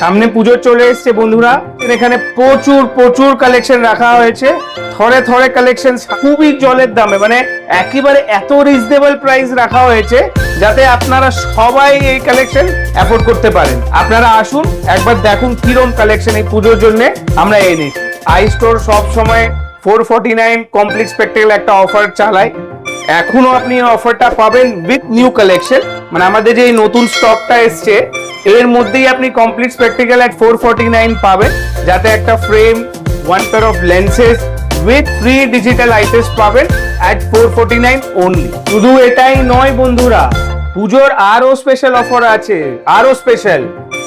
সামনে পুজো চলে এসছে, বন্ধুরা। এখানে প্রচুর প্রচুর কালেকশন রাখা হয়েছে। থরে থরে কালেকশন খুবই জলের দামে মানে একেবারে এত রিজনেবল প্রাইস রাখা হয়েছে, যাতে আপনারা সবাই এই কালেকশন অ্যাফোর্ড করতে পারেন। আপনারা আসুন, একবার দেখুন কিরম কালেকশন এই পুজোর জন্য আমরা এনেছি আই স্টোর সব সময় four forty nine complete spectacle একটা অফার চালায়। এখনও আপনি অফারটা পাবেন উইথ নিউ কালেকশন মানে আমাদের যে নতুন স্টকটা এসছে, এর মধ্যেই আপনি complete spectacle at four nine পাবেন। যাতে একটা frame one pair of lenses with free digital eye test পাবেন at four forty nine only শুধু এটাই নয় বন্ধুরা, পুজোর আরও স্পেশাল অফার আছে, আরও special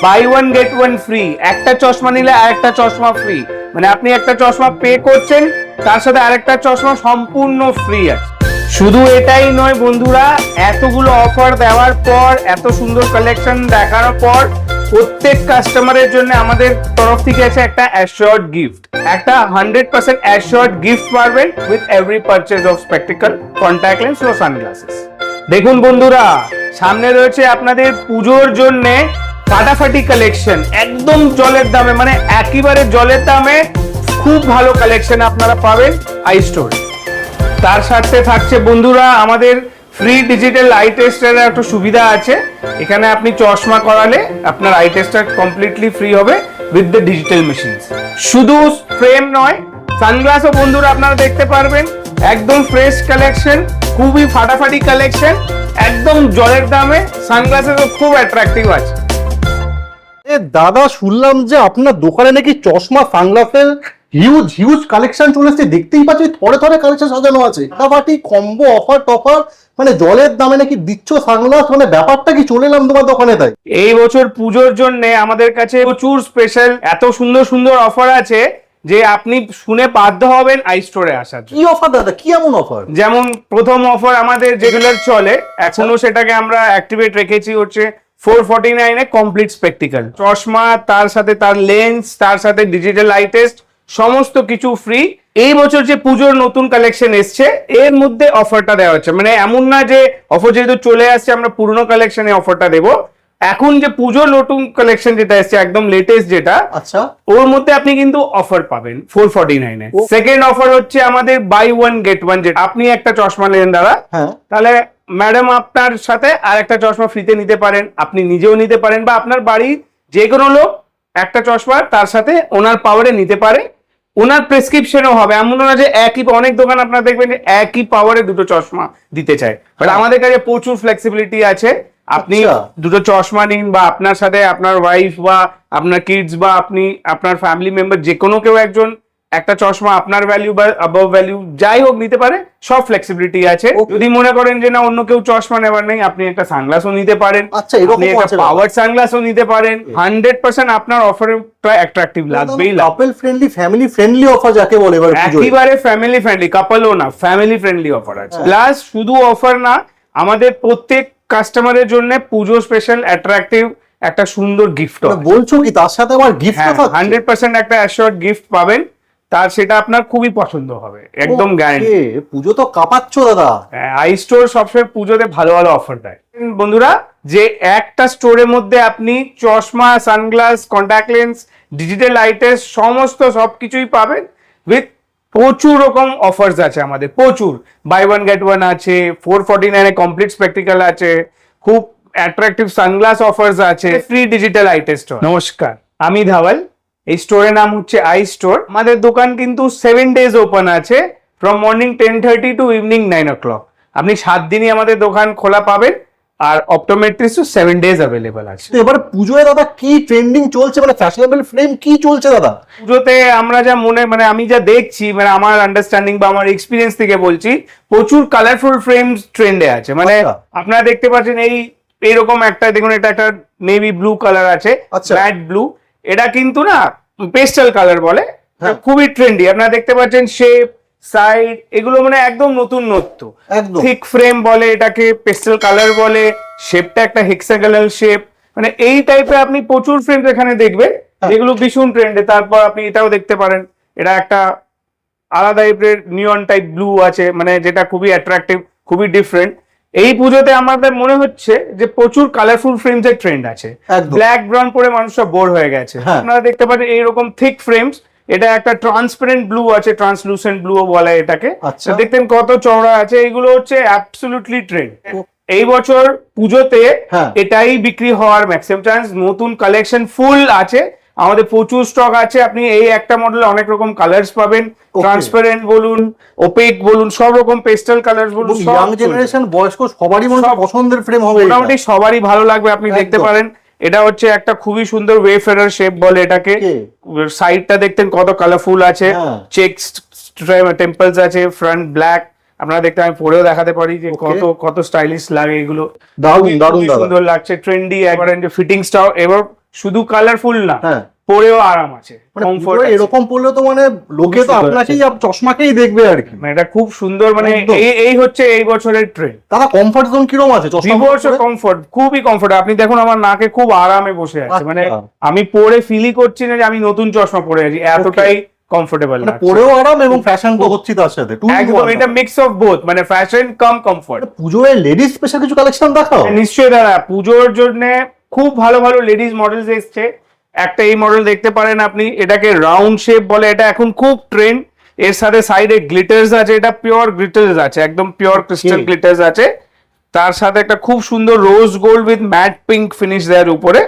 buy one get one free একটা চশমা নিলে আরেকটা চশমা ফ্রি মানে আপনি একটা চশমা পে করছেন, তার সাথে আরেকটা চশমা সম্পূর্ণ ফ্রি আছে। শুধু এটাই নয় বন্ধুরা, এতগুলো অফার দেওয়ার পর, এত সুন্দর কালেকশন দেখার পর, প্রত্যেক কাস্টমারের জন্য আমাদের তরফ থেকে আছে একটা অ্যাশিওর্ড গিফট একটা হান্ড্রেড পার্সেন্ট অ্যাশিওর্ড গিফট পাবেন with every purchase of spectacle contact lens O sunglasses দেখুন বন্ধুরা, সামনে রয়েছে আপনাদের পুজোর জন্যে ফাটাফাটি কালেকশন একদম জলের দামে মানে একেবারে জলের দামে খুব ভালো কালেকশন আপনারা পাবেন আই স্টোরে তার সাথে থাকছে। বন্ধুরা, আমাদের ফ্রি ডিজিটাল আই টেস্টের একটা সুবিধা আছে। এখানে আপনি চশমা করালে আপনার আই টেস্টটা কমপ্লিটলি ফ্রি হবে উইথ দ্য ডিজিটাল মেশিন শুধু ফ্রেম নয় সানগ্লাসও বন্ধুরা আপনারা দেখতে পারবেন। একদম ফ্রেশ কালেকশন খুবই ফাটাফাটি কালেকশন একদম জলের দামে। সানগ্লাসেসও খুব অ্যাট্রাকটিভ আছে। এ দাদা শুনলাম যে আপনার দোকানে নাকি চশমা সানগ্লাসের হিউজ হিউজ কালেকশন চলে এসেছে। দেখতেই পাচ্ছি থরে থরে কালেকশন সাজানো আছে। ফাটাফাটি কম্বো অফার টফার মানে জলের দামে নাকি দিচ্ছ সানগ্লাস? মানে ব্যাপারটা কি চলে এলাম তোমার দোকানে তাই? এই বছর পুজোর জন্য আমাদের কাছে প্রচুর স্পেশাল এত সুন্দর সুন্দর অফার আছে যে আপনি শুনে বাধ্য হবেন আই স্টোরে আসার জন্য। কি অফার দাদা? কি এমন অফার যেমন প্রথম অফার আমাদের রেগুলার চলে এখনও সেটাকে আমরা অ্যাক্টিভেট রেখেছি হচ্ছে ফোর ফর্টি নাইনে কমপ্লিট স্পেকটিক্যাল। চশমা তার সাথে তার লেন্স তার সাথে ডিজিটাল আই টেস্ট সমস্ত কিছু ফ্রি। এই বছর যে পুজোর নতুন কালেকশন এসছে এর মধ্যে অফারটা দেওয়া হচ্ছে। মানে এমন না যে অফার যেহেতু চলে আসছে আমরা পুরনো কালেকশনে অফারটা দেবো। এখন যে পুজোর নতুন কালেকশন যেটা এসছে একদম লেটেস্ট যেটা আচ্ছা। ওর মধ্যে আপনি কিন্তু অফার পাবেন ফোর ফর্টি নাইনে সেকেন্ড অফার হচ্ছে আমাদের বাই ওয়ান গেট ওয়ান যেটা আপনি একটা চশমা নেন দাদা হ্যাঁ। তাহলে ম্যাডাম আপনার সাথে আর একটা চশমা ফ্রিতে নিতে পারেন আপনি নিজেও নিতে পারেন বা আপনার বাড়ির যে কোনো লোক একটা চশমা তার সাথে ওনার পাওয়ারে নিতে পারে। ওনার প্রেসক্রিপশনও হবে এমন না যে একই অনেক দোকান আপনারা দেখবেন যে একই পাওয়ারে দুটো চশমা দিতে চায়। বাট আমাদের কাছে প্রচুর ফ্লেক্সিবিলিটি আছে। আপনি আচ্ছা। দুটো চশমা নিন বা আপনার সাথে আপনার ওয়াইফ বা আপনার কিডস বা আপনি আপনার ফ্যামিলি মেম্বার যে কোনো কেউ একজন একটা চশমা আপনার ভ্যালু বা অ্যাবভ ভ্যালু যাই হোক নিতে পারে সব ফ্লেক্সিবিলিটি আছে। যদি মনে করেন যে না অন্য কেউ চশমা নেবার নেই আপনি একটা সানগ্লাসও নিতে পারেন। আচ্ছা, একটা পাওয়ার সানগ্লাসও নিতে পারেন। হান্ড্রেড পার্সেন্ট আপনার অফারটা অ্যাট্রাকটিভ লাগবেই লাগবে। Couple friendly family friendly offer যাকে বলে এবার একেবারে ফ্যামিলি ফ্রেন্ডলি কাপলও না ফ্যামিলি ফ্রেন্ডলি অফার আছে। প্লাস শুধু অফার না আমাদের প্রত্যেক কাস্টমারের জন্য পুজো স্পেশাল অ্যাট্রাকটিভ একটা সুন্দর গিফট মানে বলছো কি তার সাথে আবার গিফট হান্ড্রেড পার্সেন্ট একটা গিফট পাবেন। তার সেটা আপনার খুবই পছন্দ হবে একদম গ্যারান্টি পুজো তো কাঁপাচ্ছ দাদা। আই স্টোর সবসময় পুজোতে ভালো ভালো অফার দেয়। বন্ধুরা যে একটা স্টোরের মধ্যে আপনি চশমা sunglass contact lens digital items সমস্ত সবকিছুই পাবেন উইথ প্রচুর রকম অফার্স আছে আমাদের প্রচুর। বাই ওয়ান গেট ওয়ান আছে ফোর ফর্টি নাইনে কমপ্লিট স্পেকটিক্যাল আছে খুব অ্যাট্রাকটিভ সানগ্লাস অফার্স আছে ফ্রি ডিজিটাল আইটেস স্টোর নমস্কার। আমি ধাওয়াল এই স্টোরের নাম হচ্ছে আই স্টোর আমাদের দোকান কিন্তু সেভেন ডেজ ওপেন আছে from morning ten thirty to evening nine o'clock আপনি সাত দিনই আমাদের দোকান খোলা পাবেন আর অপটোমেট্রিক্সও সেভেন ডেজ অ্যাভেলেবেল আছে। তো এবার পুজোয় দাদা কি ট্রেন্ডিং চলছে? মানে ফ্যাশনেবল ফ্রেম কি চলছে দাদা? পুজোতে আমরা যা মনে মানে আমি যা দেখছি মানে আমার আন্ডারস্ট্যান্ডিং বা আমার এক্সপিরিয়েন্স থেকে বলছি প্রচুর কালারফুল ফ্রেম ট্রেন্ডে আছে। মানে আচ্ছা। আপনারা দেখতে পাচ্ছেন এই এইরকম একটা দেখুন এটা একটা নেভি ব্লু কালার আছে আচ্ছা। ম্যাট ব্লু এটা কিন্তু না পেস্টাল কালার বলে হ্যাঁ। খুবই ট্রেন্ডি আপনারা দেখতে পাচ্ছেন শেপ সাইড এগুলো মানে একদম নতুন নত্য থিক ফ্রেম বলে এটাকে পেস্টেল কালার বলে শেপটা একটা হেক্সাগোনাল শেপ মানে এই টাইপের আপনি প্রচুর ফ্রেম এখানে দেখবেন এগুলো ভীষণ ট্রেন্ডে তারপর আপনি এটাও দেখতে পারেন এটা একটা আলাদা টাইপের নিয়ন টাইপ ব্লু আছে মানে যেটা খুবই অ্যাট্রাকটিভ খুবই ডিফারেন্ট এই পুজোতে আমাদের মনে হচ্ছে যে প্রচুর কালারফুল ফ্রেমস এর ট্রেন্ড আছে। ব্ল্যাক ব্রাউন পরে মানুষরা বোর হয়ে গেছে। হ্যাঁ। আপনারা দেখতে পাচ্ছেন এইরকম থিক ফ্রেমস এটা একটা ট্রান্সপারেন্ট ব্লু আছে ট্রান্সলুসেন্ট ব্লু বলে এটাকে। আচ্ছা। দেখতেন কত চওড়া আছে এগুলো হচ্ছে অ্যাবসলিউটলি ট্রেন্ড এই বছর পুজোতে হ্যাঁ। এটাই বিক্রি হওয়ার ম্যাক্সিমাম চান্স নতুন কালেকশন ফুল আছে। আমাদের প্রচুর স্টক আছে। আপনি এই একটা মডেলে অনেক রকম কালার্স পাবেন. ট্রান্সপারেন্ট বলুন ওপেক বলুন সব রকম পেস্টাল কালার বলুন ইয়াং জেনারেশন বয়স্ক সবারই মনে পছন্দের ফ্রেম হবে মোটামুটি সবারই ভালো লাগবে আপনি দেখতে পারেন। এটা হচ্ছে একটা খুবই সুন্দর ওয়েফেরার শেপ বলে এটাকে. সাইডটা দেখতেন কত কালারফুল আছে। হ্যাঁ। চেক্স টেম্পলস আছে ফ্রন্ট ব্ল্যাক আপনারা দেখতে আমি পরেও দেখাতে পারি যে কত কত স্টাইলিশ লাগে এগুলো। দারুণ দারুণ সুন্দর লাগছে ট্রেন্ডি একবার ফিটিংসটাও এবার শুধু কালারফুল না হ্যাঁ। পরেও আরাম আছে মানে কমফোর্ট এরকম পড়লে তো মানে লোকে তো আপনাকেই আপ- চশমাকেই দেখবে আর কি। মানে এটা খুব সুন্দর মানে এই হচ্ছে এই বছরের ট্রেন্ড দাদা কমফর্ট জোন কীরকম আছে? চশমা কমফোর্ট খুবই কমফোর্ট আপনি দেখুন আমার নাকে খুব আরামে বসে আছে। মানে আচ্ছা। আমি পরে ফিলই করছি না যে আমি নতুন চশমা পরে আছি এতটাই কমফোর্টেবল মানে পরেও আরাম এবং ফ্যাশন তো হচ্ছে তার সাথে। একদম এটা মিক্স অফ বোথ মানে ফ্যাশন কাম কমফোর্ট মানে পুজোয় লেডিস স্পেশাল কিছু কালেকশন দেখাও? নিশ্চয়ই দাদা পুজোর জন্য খুব ভালো ভালো লেডিস মডেলস এসছে। একটা এই মডেল দেখতে পারেন আপনি এটাকে রাউন্ড শেপ বলে এটা এখন খুব ট্রেন্ড এর সাথে সাইডে গ্লিটার্স আছে এটা পিওর গ্লিটার্স আছে একদম পিওর ক্রিস্টাল গ্লিটার্স আছে। তার সাথে একটা খুব সুন্দর rose gold with matte pink finish দেওয়ার উপরে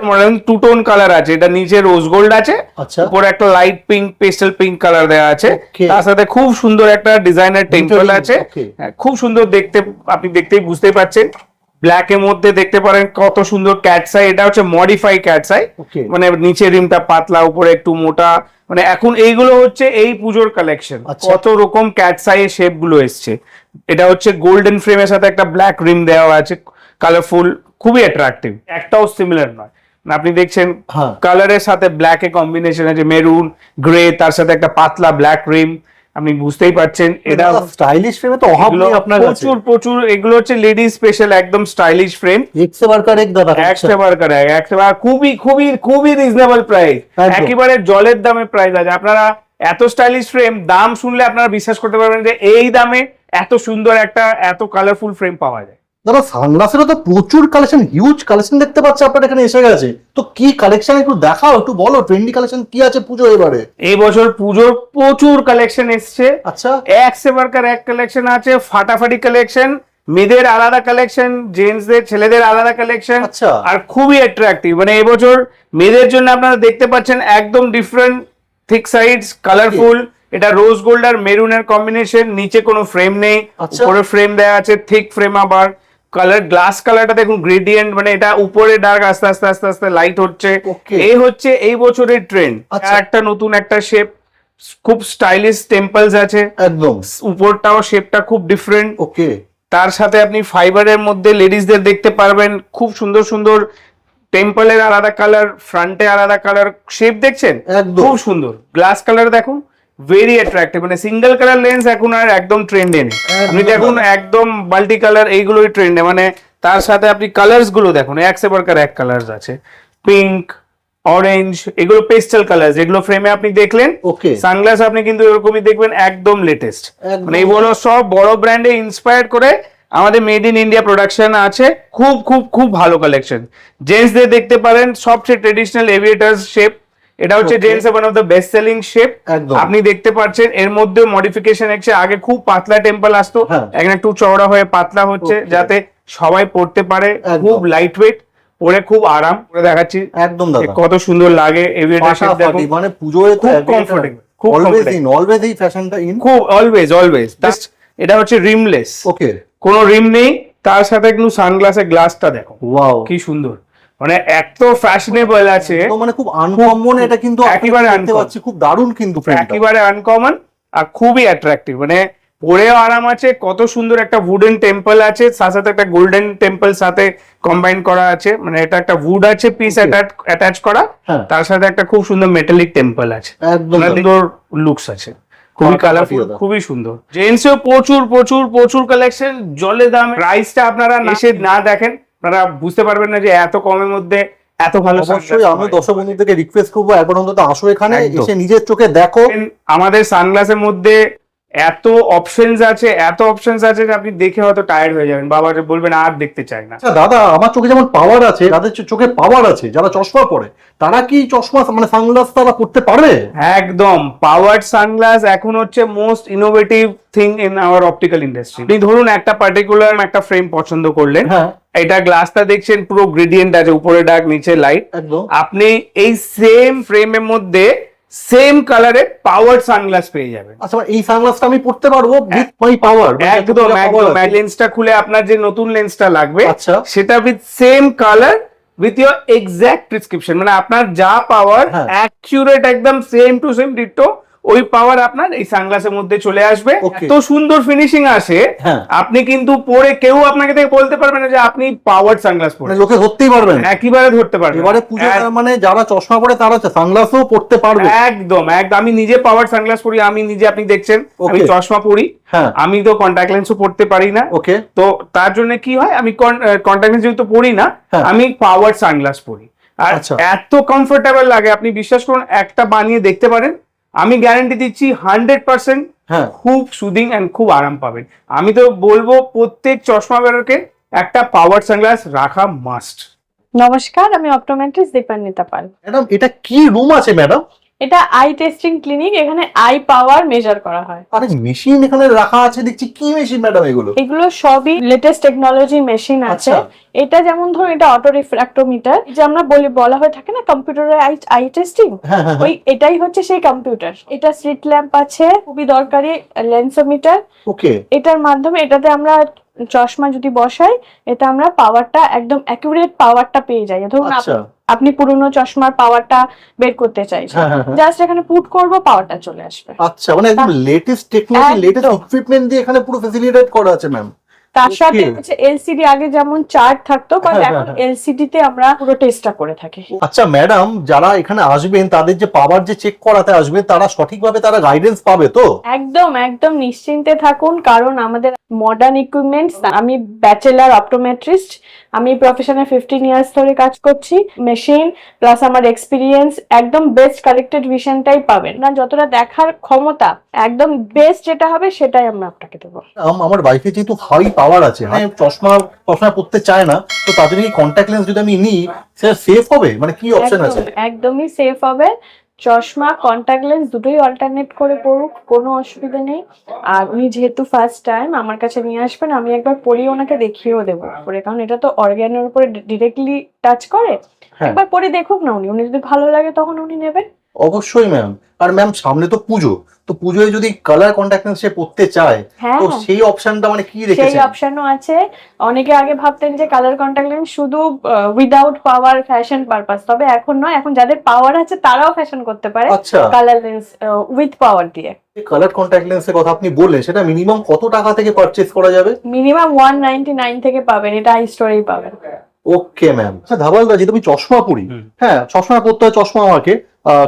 টু টোন কালার আছে। এটা নিচে রোজ গোল্ড আছে আচ্ছা। উপরে একটা light pink pastel pink colour দেওয়া আছে। তার সাথে খুব সুন্দর একটা ডিজাইনার টেম্পল আছে। হ্যাঁ, খুব সুন্দর দেখতে আপনি দেখতেই বুঝতেই পারছেন। ব্ল্যাক এর মধ্যে দেখতে পারেন কত সুন্দর ক্যাটসাই এটা হচ্ছে মডিফাই ক্যাটসাই. মানে নিচে রিমটা পাতলা উপরে একটু মোটা। মানে এখন এইগুলো হচ্ছে এই পুজোর কালেকশন আচ্ছা। কত রকম ক্যাটসাই এর শেপগুলো এসছে। এটা হচ্ছে গোল্ডেন ফ্রেমের সাথে একটা ব্ল্যাক রিম দেওয়া আছে। কালারফুল খুবই অ্যাট্রাকটিভ একটাও সিমিলার নয়। মানে আপনি দেখছেন হ্যাঁ। কালারের সাথে ব্ল্যাক এ কম্বিনেশন আছে। মেরুন গ্রে তার সাথে একটা পাতলা ব্ল্যাক রিম আপনি বুঝতেই পারছেন এটা স্টাইলিশ ফ্রেমে তো অভাব নেই আপনার কাছে। প্রচুর প্রচুর এগুলো হচ্ছে লেডিস স্পেশাল একদম স্টাইলিশ ফ্রেম এক বার বারকার এক দাদা একশো বার করে একশো বার খুবই খুবই খুবই রিজনেবল প্রাইস। একেবারে জলের দামে প্রাইস আছে। আপনারা এত স্টাইলিশ ফ্রেম দাম শুনলে আপনারা বিশ্বাস করতে পারবেন যে এই দামে এত সুন্দর একটা এত কালারফুল ফ্রেম পাওয়া যায়। দাদা সানগ্লাসেরও তো প্রচুর কালেকশন হিউজ কালেকশন দেখতে পাচ্ছি আপনার এখানে এসে গেছে। তো কি কালেকশন একটু দেখাও একটু বলো ট্রেন্ডি কালেকশন কি আছে পুজো এবারে? এই বছর পুজোর প্রচুর কালেকশন এসছে। আচ্ছা। এক সেবারকার এক কালেকশন আছে ফাটাফাটি কালেকশন মেয়েদের আলাদা কালেকশন জেন্টসদের ছেলেদের আলাদা কালেকশন আচ্ছা। আর খুবই অ্যাট্রাকটিভ মানে এবছর মেয়েদের জন্য আপনারা দেখতে পাচ্ছেন একদম ডিফারেন্ট থিক সাইডস কালারফুল এটা রোজ গোল্ড আর মেরুনের কম্বিনেশন নিচে কোনো ফ্রেম নেই। আচ্ছা। উপরে ফ্রেম দেওয়া আছে থিক ফ্রেম আবার। কালার গ্লাস কালারটা দেখুন গ্রেডিয়েন্ট মানে এটা উপরে ডার্ক আস্তে আস্তে আস্তে আস্তে লাইট হচ্ছে. এই হচ্ছে এই বছরের ট্রেন্ড আচ্ছা। একটা নতুন একটা শেপ খুব স্টাইলিশ টেম্পলস আছে। একদম। উপরটাও শেপটা খুব ডিফারেন্ট ওকে তার সাথে আপনি ফাইবারের মধ্যে লেডিসদের দেখতে পারবেন। খুব সুন্দর সুন্দর টেম্পলের আলাদা কালার ফ্রন্টে আলাদা কালার শেপ দেখছেন? একদম। খুব সুন্দর। গ্লাস কালার দেখুন। ভেরি অ্যাট্রাক্টিভ মানে সিঙ্গেল কালার লেন্স এখন আর একদম ট্রেন্ডে নেই। আপনি। দেখুন একদম মাল্টি কালার এইগুলোই ট্রেন্ডে মানে তার সাথে আপনি কালার্সগুলো দেখুন এক সেবারকার এক কালার্স আছে। পিঙ্ক অরেঞ্জ এগুলো পেস্টাল কালার যেগুলো ফ্রেমে আপনি দেখলেন ওকে সানগ্লাস আপনি কিন্তু এরকমই দেখবেন একদম লেটেস্ট। মানে এইগুলো সব বড় ব্র্যান্ডে ইন্সপায়ার করে আমাদের মেড ইন ইন্ডিয়া প্রোডাকশন আছে খুব খুব খুব ভালো কালেকশন জেন্টসদের দেখতে পারেন সবচেয়ে ট্রেডিশনাল এভিয়েটার্স শেপ এটা হচ্ছে. Gents one of the best selling shape আপনি দেখতে পাচ্ছেন এর মধ্যে মডিফিকেশন এসছে। আগে খুব পাতলা টেম্পল আসতো হ্যাঁ। এখন একটু চওড়া হয়ে পাতলা হচ্ছে যাতে সবাই পড়তে পারে। খুব লাইট ওয়েট পরে খুব আরাম করে দেখাচ্ছি একদম দাদা। কত সুন্দর লাগে এভিয়েটার শেপ ফাটাফাটি, মানে পুজোয় তো খুব comfortable, খুব অলওয়েজ ইন অলওয়েজ এই ফ্যাশনটা ইন খুব অলওয়েজ অলওয়েজ জাস্ট এটা হচ্ছে রিমলেস ওকে কোনো রিম নেই তার সাথে একটু সানগ্লাসের গ্লাসটা দেখো। ওয়াও কি সুন্দর। মানে এত ফ্যাশনেবল আছে। মানে খুব আনকমন এটা কিন্তু একেবারে দেখতে uncommon। পাচ্ছি খুব দারুণ কিন্তু একেবারে আনকমন আর খুবই অ্যাট্রাকটিভ মানে পরেও আরাম আছে কত সুন্দর একটা উডেন টেম্পল আছে তার সাথে একটা গোল্ডেন টেম্পল সাথে কম্বাইন করা আছে। মানে এটা একটা উড আছে পিস অ্যাটাচ করা। হ্যাঁ। তার সাথে একটা খুব সুন্দর মেটালিক টেম্পল আছে। সুন্দর লুকস আছে। খুবই কালারফুল খুবই সুন্দর। জেন্টসেও প্রচুর প্রচুর প্রচুর কালেকশন জলে দাম। প্রাইসটা আপনারা এসে না দেখেন। আপনারা বুঝতে পারবেন না যে এত কমের মধ্যে এত ভালো অবশ্যই আমি। দর্শক বন্ধুদেরকে রিকোয়েস্ট করব একবার অন্তত আসো এখানে এসে নিজের চোখে দেখো। আমাদের সানগ্লাসের মধ্যে এত অপশনস আছে এত অপশনস আছে যে আপনি দেখে হয়তো টায়ার্ড হয়ে যাবেন। বাবা বলবেন আর দেখতে চাই না। আচ্ছা দাদা আমার চোখে যেমন পাওয়ার আছে যাদের চো- চোখে পাওয়ার আছে যারা চশমা পরে তারা কি চশমা মানে সানগ্লাস তারা পড়তে পারবে? একদম। পাওয়ার সানগ্লাস এখন হচ্ছে most innovative thing in our optical industry আপনি ধরুন একটা পার্টিকুলার একটা ফ্রেম পছন্দ করলেন। হ্যাঁ। এটা গ্লাসটা দেখছেন পুরো গ্রেডিয়েন্ট আছে উপরে ডার্ক নিচে লাইট আপনি এই সেম ফ্রেমের মধ্যে সেম কালারের পাওয়ার্ড সানগ্লাস পেয়ে যাবেন। আচ্ছা এই সানগ্লাসটা আমি পড়তে পারব উইথ মাই পাওয়ার একদম একদম। লেন্সটা খুলে আপনার যে নতুন লেন্সটা লাগবে আচ্ছা। সেটা with same colour with your exact prescription মানে আপনার যা পাওয়ার। অ্যাকুরেট একদম সেম টু সেম ডিটো ওই পাওয়ার আপনার এই সানগ্লাসের মধ্যে চলে আসবে. তো সুন্দর ফিনিশিং আসে। হ্যাঁ। আপনি কিন্তু পরে কেউ আপনাকে থেকে বলতে পারবে না যে আপনি পাওয়ার সানগ্লাস পরে লোকে ধরতেই পারবেন একেবারে ধরতে পারবে এবারে পুজো মানে যারা চশমা পরে তারা সানগ্লাসও পড়তে পারবে। একদম একদম। আমি নিজে পাওয়ার সানগ্লাস পরি আমি নিজে আপনি দেখছেন আমি চশমা পরি। হ্যাঁ। আমি তো কন্টাক্ট লেন্সও পড়তে পারি না। ওকে তো তার জন্য কি হয় আমি কন্টাক্ট লেন্স যেহেতু পরি না হ্যাঁ। আমি পাওয়ার সানগ্লাস পরি। আর আচ্ছা। এত কমফোর্টেবল লাগে আপনি বিশ্বাস করুন একটা বানিয়ে দেখতে পারেন আমি গ্যারান্টি দিচ্ছি হান্ড্রেড পার্সেন্ট হ্যাঁ। খুব সুদিং অ্যান্ড খুব আরাম পাবেন। আমি তো বলব প্রত্যেক চশমা বেরোকে একটা পাওয়ার সানগ্লাস রাখা মাস্ট নমস্কার আমি অপটোমেট্রিস্ট দীপান্বিতা পাল। ম্যাডাম এটা কি রুম আছে ম্যাডাম? এটা আই টেস্টিং ক্লিনিক এখানে আই পাওয়ার মেজার করা হয়। আরে মেশিন এখানে রাখা আছে দেখছি কি মেশিন ম্যাডাম এগুলো? এগুলো সবই লেটেস্ট টেকনোলজি মেশিন আছে। আচ্ছা। এটা যেমন ধরুন এটা অটো রিফ্র্যাক্টোমিটার যে আমরা বলি বলা হয়ে থাকে না কম্পিউটারের আই আই টেস্টিং ওই এটাই হচ্ছে সেই কম্পিউটার এটা স্ট্রিট ল্যাম্প আছে খুবই দরকারি লেন্সোমিটার ওকে এটার মাধ্যমে এটাতে আমরা চশমা যদি বসাই এটা আমরা পাওয়ারটা একদম অ্যাকুরেট পাওয়ারটা পেয়ে যাই। ধরুন আচ্ছা। আপনি পুরনো চশমার পাওয়ারটা বের করতে চাইছেন। হ্যাঁ হ্যাঁ হ্যাঁ। জাস্ট এখানে পুট করব পাওয়ারটা চলে আসবে। আচ্ছা মানে একদম লেটেস্ট টেকনোলজি লেটেস্ট ইকুইপমেন্ট দিয়ে এখানে পুরো ফ্যাসিলিটেট করা আছে ম্যাম তার সাথে হচ্ছে এলসিডি আগে যেমন চার্ট থাকতো বাট হ্যাঁ, এখন হ্যাঁ, এলসিডি তে আমরা পুরো টেস্টটা করে থাকি। আচ্ছা ম্যাডাম যারা এখানে আসবেন তাদের যে পাওয়ার যে চেক করাতে আসবে তারা সঠিকভাবে তারা গাইডেন্স পাবে তো? একদম একদম নিশ্চিন্তে থাকুন কারণ আমাদের মডার্ন ইকুইপমেন্টস আমি ব্যাচেলার অপটোমেট্রিস্ট আমি প্রফেশনে ফিফটিন ইয়ার্স ধরে কাজ করছি মেশিন প্লাস আমার এক্সপিরিয়েন্স একদম বেস্ট কালেক্টেড ভিশনটাই পাবেন। না যতটা দেখার ক্ষমতা একদম বেস্ট যেটা হবে সেটাই আমরা আপনাকে দেবো। আমার বাইকে যেহেতু হাই পাওয়ার আছে। মানে চশমা চশমা পড়তে চায় না তো তাদের এই কন্ট্যাক্ট লেন্স যদি আমি নিই সেটা সেফ হবে? মানে কি অপশন আছে? একদমই সেফ হবে। চশমা কন্টাক্ট লেন্স দুটোই অল্টারনেট করে পড়ুক কোনো অসুবিধা নেই। আর উনি যেহেতু ফার্স্ট টাইম আমার কাছে নিয়ে আসবেন আমি একবার পরিয়ে ওনাকে দেখিয়েও দেবো পরে। কারণ এটা তো অর্গ্যানের উপরে ডিরেক্টলি টাচ করে। হ্যাঁ। একবার পরে দেখুক না উনি। উনি যদি ভালো লাগে তখন উনি নেবেন। অবশ্যই ম্যাম আর ম্যাম সামনে তো পুজো। তো পুজোয় যদি কালার কন্ট্যাক্ট লেন্স সে পড়তে চায় হ্যাঁ তো সেই অপশনটা মানে কি সেই রেখেছেন অপশনও আছে। অনেকে আগে ভাবতেন যে কালার কন্টাক্ট লেন্স শুধু উইদাউট পাওয়ার ফ্যাশন পারপাস তবে এখন নয় এখন যাদের পাওয়ার আছে তারাও ফ্যাশন করতে পারে আচ্ছা। কালার লেন্স উইথ পাওয়ার দিয়ে। কালার কন্ট্যাক্ট লেন্সের কথা আপনি বললেন সেটা মিনিমাম কত টাকা থেকে পারচেজ করা যাবে? মিনিমাম ওয়ান নাইনটি নাইন থেকে পাবেন এটা আই স্টোরেই পাবেন। ওকে ম্যাম আচ্ছা ধাবালদা যেহেতু আমি চশমা পরি হ্যাঁ চশমা পরতে হয় চশমা আমাকে।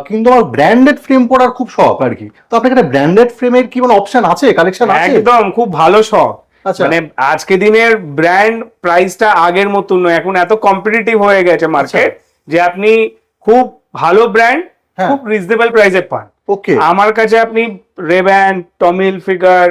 কিন্তু আমার ব্র্যান্ডেড ফ্রেম পরার খুব শখ আর কি। তো আপনার এখানে ব্র্যান্ডেড ফ্রেমের কি মানে অপশন আছে? কালেকশন আছে? একদম খুব ভালো শখ। আচ্ছা। মানে আজকে দিনের ব্র্যান্ড প্রাইসটা আগের মতন নয় এখন এত কম্পিটিটিভ হয়ে গেছে মার্কেট যে আপনি খুব ভালো ব্র্যান্ড। খুব রিজনেবল প্রাইসে পান। ওকে আমার কাছে আপনি রেব্যান টমিল ফিগার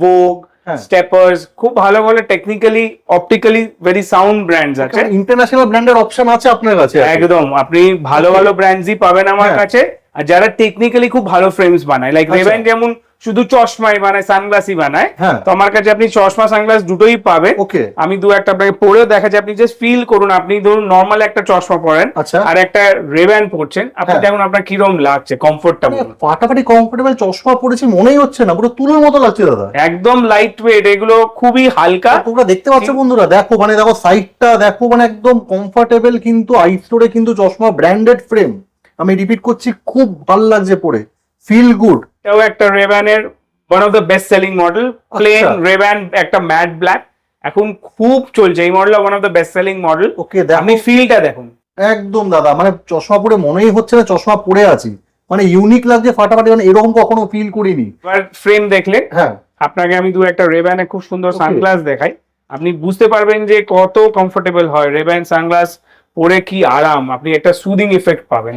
ভোগ। স্টেপার্স খুব ভালো ভালো technically optically very sound brands আছে। ইন্টারন্যাশনাল ব্র্যান্ডের অপশন আছে আপনার কাছে একদম আপনি ভালো ভালো ব্র্যান্ডসই পাবেন আমার হ্যাঁ। কাছে। আর যারা টেকনিক্যালি খুব ভালো ফ্রেমস বানায় লাইক রেবেন যেমন শুধু চশমাই বানায় সানগ্লাসই বানায়। হ্যাঁ। তো আমার কাছে আপনি চশমা সানগ্লাস দুটোই পাবেন। ওকে। আমি দু একটা আপনাকে পরেও দেখা যায় আপনি জাস্ট ফিল করুন আপনি ধরুন নর্মাল একটা চশমা পরেন আচ্ছা। আর একটা রেব্যান পরছেন আপনি হ্যাঁ। দেখুন আপনার কিরম লাগছে কমফোর্টটা মানে ফাটাফাটি কমফোর্টেবল চশমা পরেছি মনেই হচ্ছে না পুরো তুলোর মতো লাগছে দাদা। একদম লাইট ওয়েট এগুলো খুবই হালকা। তোমরা দেখতে পাচ্ছ বন্ধুরা দেখো মানে দেখো সাইডটা দেখো মানে একদম কমফোর্টেবল কিন্তু আই স্টোরে কিন্তু চশমা ব্র্যান্ডেড ফ্রেম আমি রিপিট করছি খুব ভালো লাগছে পরে। ফিল গুড এটাও একটা রেব্যানের one of the best selling model plain. Ray Ban একটা ম্যাট ব্ল্যাক এখন খুব চলছে এই model one of the best selling model okay আপনি ফিলটা দেখুন। একদম দাদা মানে চশমা পরে মনেই হচ্ছে না চশমা পরে আছি। মানে ইউনিক লাগছে ফাটাফাটি মানে এরকম কখনো ফিল করিনি। এবার ফ্রেম দেখলে হ্যাঁ। আপনাকে আমি দু একটা রেব্যানে খুব সুন্দর সানগ্লাস দেখাই। আপনি বুঝতে পারবেন যে কত কমফোর্টেবল হয় রেব্যান সানগ্লাস পরে কি আরাম? আপনি একটা সুদিং ইফেক্ট পাবেন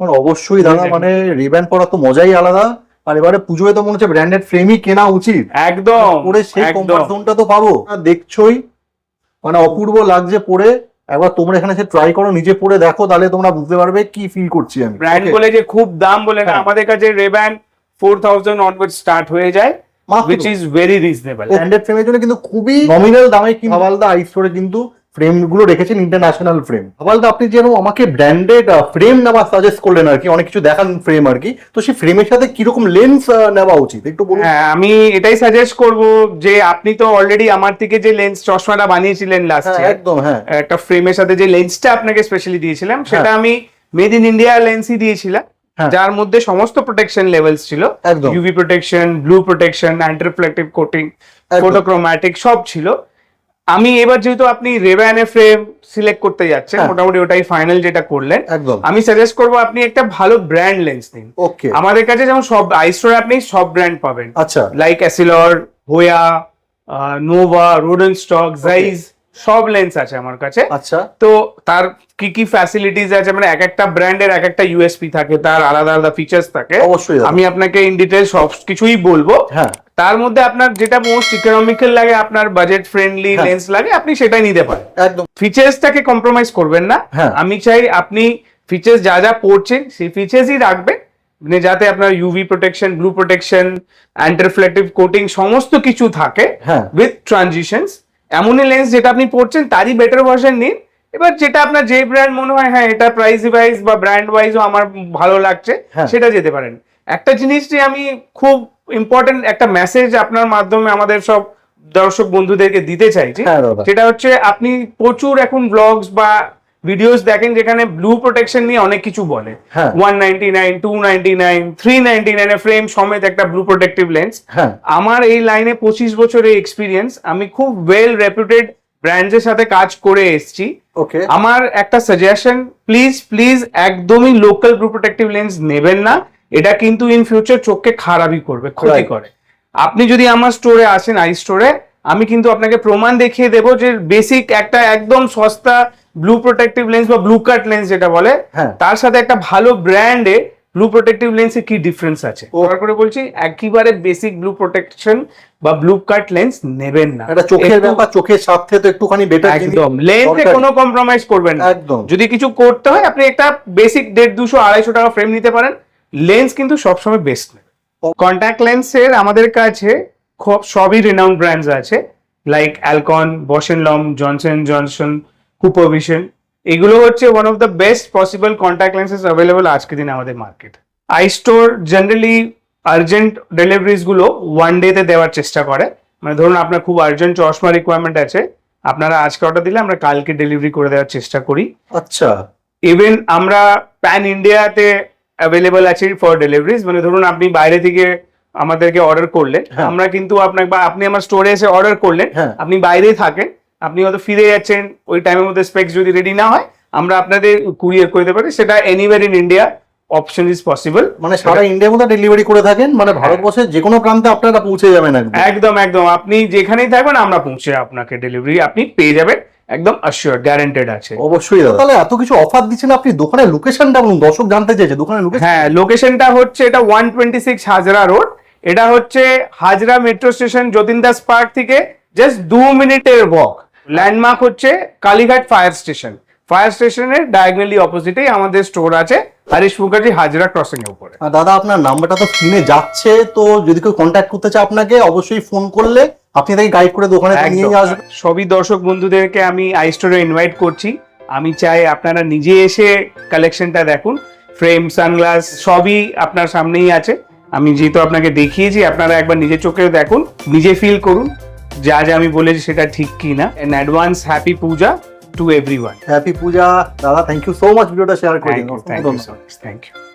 মানে অবশ্যই দাদা মানে রিব্যান পরা তো মজাই আলাদা। আর এবারে পুজোয় তো মনে হচ্ছে ব্র্যান্ডেড ফ্রেমই কেনা উচিত। একদম পরে সেই তো পাবো। দেখছোই। মানে অপূর্ব লাগছে পরে। একবার তোমরা এখানে এসে ট্রাই করো নিজে পরে দেখো তাহলে তোমরা বুঝতে পারবে কি ফিল করছি আমি ব্র্যান্ড বলে যে খুব দাম বলে না হ্যাঁ। আমাদের কাছে Ray Ban four thousand onward start হয়ে যায়। Which is very reasonable branded ফ্রেমের জন্য কিন্তু খুবই নমিনাল দামে কিন্তু হাবালদা আই স্টোরে কিন্তু ফ্রেমগুলো রেখেছেন ইন্টারন্যাশনাল ফ্রেম হাবালদা আপনি যেন আমাকে ব্র্যান্ডেড ফ্রেম নেওয়া সাজেস্ট করলেন আর কি অনেক কিছু দেখান ফ্রেম আর কি। তো সেই ফ্রেমের সাথে কীরকম লেন্স নেওয়া উচিত? একটু বলুন। হ্যাঁ আমি এটাই সাজেস্ট করব যে আপনি তো অলরেডি আমার থেকে যে লেন্স চশমাটা বানিয়েছিলেন লাস্ট হ্যাঁ একদম হ্যাঁ। একটা ফ্রেমের সাথে যে লেন্সটা আপনাকে স্পেশালি দিয়েছিলাম সেটা আমি মেড ইন ইন্ডিয়া লেন্সই দিয়েছিলাম হ্যাঁ। যার মধ্যে সমস্ত প্রোটেকশন লেভেলস ছিল। একদম। UV protection blue protection anti reflective coating photochromatic সব ছিল। আমি এবার যেহেতু আপনি রেবায়নে ফ্রেম সিলেক্ট করতে যাচ্ছেন হ্যাঁ। মোটামুটি ওটাই ফাইনাল যেটা করলেন একদম। আমি সাজেস্ট করব আপনি একটা ভালো ব্র্যান্ড লেন্স নিন। ওকে আমাদের কাছে যেমন সব আইস্টোরে আপনি সব ব্র্যান্ড পাবেন। আচ্ছা। লাইক অ্যাসিলর হোয়া নোভা রোডেন স্টক জাইজ সব লেন্স আছে আমার কাছে। আচ্ছা। তো তার কি কি ফ্যাসিলিটিস আছে? মানে এক একটা ব্র্যান্ডের এক একটা ইউএসপি থাকে তার আলাদা আলাদা ফিচার্স থাকে। অবশ্যই আমি আপনাকে ইন ডিটেল সব কিছুই বলব। হ্যাঁ। তার মধ্যে আপনার যেটা মোস্ট ইকোনমিক্যাল লাগে আপনার বাজেট ফ্রেন্ডলি হ্যাঁ। লেন্স লাগে আপনি সেটাই নিতে পারেন। একদম। ফিচার্সটাকে কম্প্রোমাইজ করবেন না। হ্যাঁ। আমি চাই আপনি ফিচার্স যা যা পড়ছেন সেই ফিচার্সই রাখবেন। মানে যাতে আপনার UV protection blue protection antireflective coating সমস্ত কিছু থাকে হ্যাঁ। উইথ ট্রানজিশনস এমনই লেন্স যেটা আপনি পড়ছেন তারই বেটার ভার্সন নিন। এবার যেটা আপনার যে ব্র্যান্ড মনে হয় হ্যাঁ এটা প্রাইস ওয়াইজ বা ব্র্যান্ড ওয়াইজও আমার ভালো লাগছে হ্যাঁ। সেটা যেতে পারেন একটা জিনিস যে আমি খুব ইম্পর্টেন্ট একটা মেসেজ আপনার মাধ্যমে আমাদের সব দর্শক বন্ধুদেরকে দিতে চাইছি হ্যাঁ, দাদা। হচ্ছে আপনি প্রচুর এখন ব্লগস বা ভিডিওস দেখেন যেখানে ব্লু প্রোটেকশন নিয়ে অনেক কিছু বলে। One ninety nine two ninety nine three ninety নাইনের ফ্রেম সমেত একটা ব্লু প্রোটেক্টিভ লেন্স আমার এই লাইনে পঁচিশ বছরের এক্সপিরিয়েন্স আমি খুব ওয়েল রেপুটেড ব্র্যান্ডের সাথে কাজ করে এসেছি। ওকে। আমার একটা সাজেশন প্লিজ প্লিজ একদমই লোকাল ব্লু প্রোটেক্টিভ লেন্স নেবেন না। এটা কিন্তু ইন ফিউচার চোখকে খারাপই করবে ক্ষতি করে। আপনি যদি আমার স্টোরে আসেন আই স্টোরে আমি কিন্তু আপনাকে প্রমাণ দেখিয়ে দেবো যে বেসিক একটা একদম সস্তা ব্লু প্রোটেক্টিভ লেন্স বা ব্লু কাট লেন্স যেটা বলে হ্যাঁ। তার সাথে একটা ভালো ব্র্যান্ডে ব্লু প্রোটেক্টিভ লেন্সে কি ডিফারেন্স আছে? ও। তারপরে বলছি একেবারে বেসিক ব্লু প্রোটেকশন বা ব্লু কাট লেন্স নেবেন না। এটা চোখের ব্যাপার চোখের স্বার্থে তো একটুখানি বেটার একদম। লেন্সে কোনো কম্প্রোমাইজ করবেন না। একদম। যদি কিছু করতে হয় আপনি একটা বেসিক দেড় দুশো আড়াইশো টাকা ফ্রেম নিতে পারেন। লেন্স কিন্তু সবসময় বেস্ট কন্ট্যাক্ট লেন্সের আমাদের কাছে খুব সবই রিনাউন্ড ব্র্যান্ডস আছে। Like Alcon Bausch and Lomb Johnson Johnson CooperVision এগুলো হচ্ছে one of the best possible contact lenses available আজকে দিনে আমাদের market eye store generally urgent ডেলিভারিজগুলো one ডেতে দেওয়ার চেষ্টা করে মানে ধরুন আপনার খুব আর্জেন্ট চশমা রিকোয়ারমেন্ট আছে আপনারা আজকে অর্ডার দিলে আমরা কালকে ডেলিভারি করে দেওয়ার চেষ্টা করি আচ্ছা ইভেন আমরা প্যান ইন্ডিয়াতে অ্যাভেলেবল আছি ফর ডেলিভারিজ মানে ধরুন আপনি বাইরে থেকে আমাদেরকে অর্ডার করলেন হ্যাঁ। আমরা কিন্তু আপনাকে বা আপনি আমার স্টোরে এসে অর্ডার করলেন হ্যাঁ। আপনি বাইরেই থাকেন আপনি হয়তো ফিরে যাচ্ছেন ওই টাইমের মধ্যে স্পেক্স যদি রেডি না হয় আমরা আপনাদের কুরিয়ার করে দিতে পারি। সেটা anywhere in India option is possible মানে সারা ইন্ডিয়ার মধ্যে ডেলিভারি করে থাকেন মানে ভারতবর্ষের যে কোনো প্রান্তে আপনারা পৌঁছে যাবেন একদম। একদম আপনি যেখানেই থাকবেন আমরা পৌঁছে আপনাকে ডেলিভারি আপনি পেয়ে যাবেন একদম অশিওর গ্যারান্টেড আছে। অবশ্যই দাদা। তাহলে এত কিছু অফার দিচ্ছেন আপনি দোকানের লোকেশনটা বলুন দর্শক জানতে চাইছে দোকানের লোকেশন হ্যাঁ লোকেশনটা হচ্ছে এটা one twenty six Hazra road এটা হচ্ছে Hazra metro station Jatin Das park থেকে জাস্ট দু মিনিটের ওয়াক ল্যান্ডমার্ক হচ্ছে কালীঘাট ফায়ার স্টেশন। ফায়ার স্টেশনের ডায়াগনালি অপোজিটেই আমাদের স্টোর আছে হরিশ মুখার্জি হাজরা ক্রসিং এর উপরে দাদা আপনার নাম্বারটা তো স্ক্রিনে যাচ্ছে তো যদি কেউ কন্ট্যাক্ট করতে চায় আপনাকে অবশ্যই ফোন করলে আপনি তাকে গাইড করে দোকানে নিয়ে। আসবেন। সবই দর্শক বন্ধুদেরকে আমি আই স্টোরে ইনভাইট করছি। আমি চাই আপনারা নিজে এসে কালেকশনটা দেখুন। ফ্রেম সানগ্লাস সবই আপনার সামনেই আছে। আমি যেহেতু আপনাকে দেখিয়েছি আপনারা একবার নিজের চোখে দেখুন নিজে ফিল করুন। যা যা আমি বলেছি সেটা ঠিক কি না in advance happy Puja to everyone happy Puja দাদা থ্যাংক ইউ সো মাচ ভিডিওটা শেয়ার করে থ্যাংক ইউ থ্যাংক ইউ